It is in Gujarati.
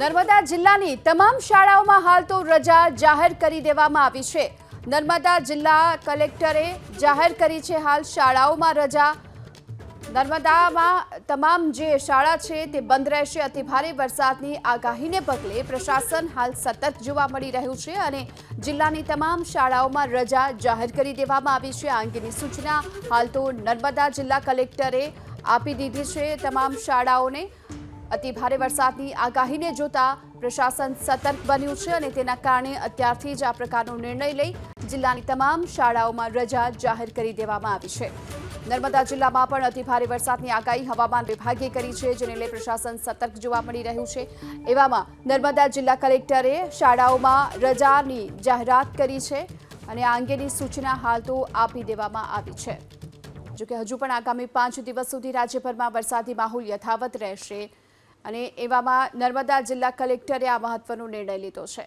નર્મદા જિલ્લાની તમામ શાળાઓમાં હાલ તો રજા જાહેર કરી દેવામાં આવી છે. નર્મદા જિલ્લા કલેક્ટરે જાહેર કરી છે હાલ શાળાઓમાં રજા. નર્મદામાં તમામ જે શાળા છે તે બંધ રહેશે. અતિ ભારે વરસાદની આગાહીને પગલે પ્રશાસન હાલ સતત જોવા મળી રહ્યું છે અને જિલ્લાની તમામ શાળાઓમાં રજા જાહેર કરી દેવામાં આવી છે. આ અંગેની સૂચના હાલ તો નર્મદા જિલ્લા કલેક્ટરે આપી દીધી છે. તમામ શાળાઓને અતિ ભારે વરસાદની આગાહીને જોતા પ્રશાસન સતર્ક બન્યું છે અને તેના કારણે અત્યારથી જ આ પ્રકારનો નિર્ણય લઈ જિલ્લાની તમામ શાળાઓમાં રજા જાહેર કરી દેવામાં આવી છે. નર્મદા જિલ્લામાં પણ અતિ ભારે વરસાદની આગાહી હવામાન વિભાગે કરી છે, જેને લઈ પ્રશાસન સતર્ક જોવા મળી રહ્યું છે. એવામાં નર્મદા જિલ્લા કલેક્ટરે શાળાઓમાં રજાની જાહેરાત કરી છે અને આ અંગેની સૂચના હાલ તો આપી દેવામાં આવી છે. જોકે હજુ પણ આગામી પાંચ દિવસ સુધી રાજ્યભરમાં વરસાદી માહોલ યથાવત રહેશે. અને એવામાં નર્મદા જિલ્લા કલેક્ટરે આ મહત્વનો નિર્ણય લીધો છે.